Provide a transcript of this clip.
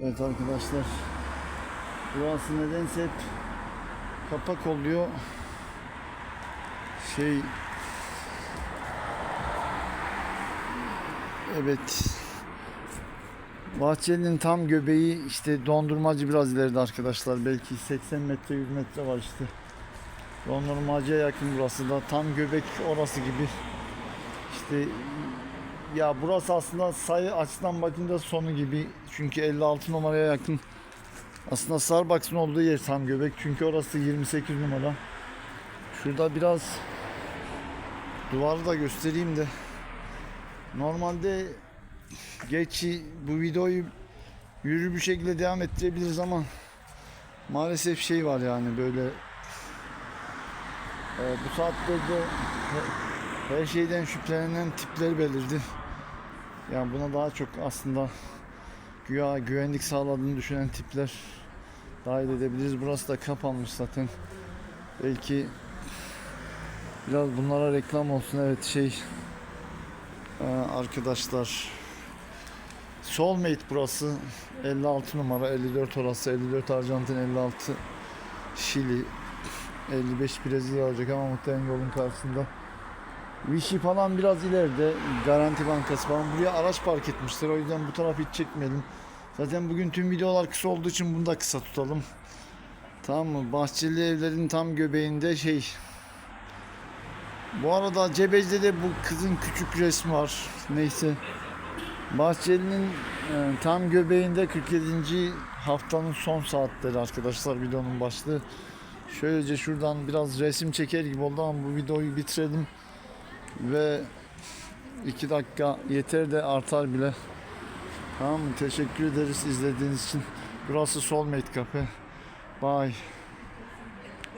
Evet arkadaşlar. Burası nedense hep kapak oluyor. Şey Evet. Bahçenin tam göbeği işte dondurmacı biraz ileride arkadaşlar. Belki 80 metre 100 metre var işte. Dondurmacıya yakın burası da. Tam göbek orası gibi. İşte ya burası aslında sayı açıdan bakınca sonu gibi. Çünkü 56 numaraya yakın. Aslında Starbucks'ın olduğu yer tam göbek. Çünkü orası 28 numara. Şurada biraz duvarı da göstereyim de. Normalde geçi bu videoyu yürü bir şekilde devam ettirebiliriz ama maalesef şey var yani böyle e, bu saatlerde he- her şeyden şüphelenen tipler belirdi. Yani buna daha çok aslında güya güvenlik sağladığını düşünen tipler dahil edebiliriz. Burası da kapanmış zaten. Belki biraz bunlara reklam olsun. Evet şey ee, arkadaşlar Soulmate burası 56 numara 54 orası 54 Arjantin 56 Şili 55 Brezilya olacak ama muhtemelen yolun karşısında Vichy falan biraz ileride Garanti Bankası falan buraya araç park etmişler o yüzden bu tarafı hiç çekmeyelim zaten bugün tüm videolar kısa olduğu için bunu da kısa tutalım tamam mı Bahçeli evlerin tam göbeğinde şey bu arada Cebeci'de de bu kızın küçük resmi var. Neyse. Bahçeli'nin e, tam göbeğinde 47. haftanın son saatleri arkadaşlar videonun başlığı. Şöylece şuradan biraz resim çeker gibi oldu ama bu videoyu bitirelim. Ve 2 dakika yeter de artar bile. Tamam mı? Teşekkür ederiz izlediğiniz için. Burası Soulmate Cafe. Bye.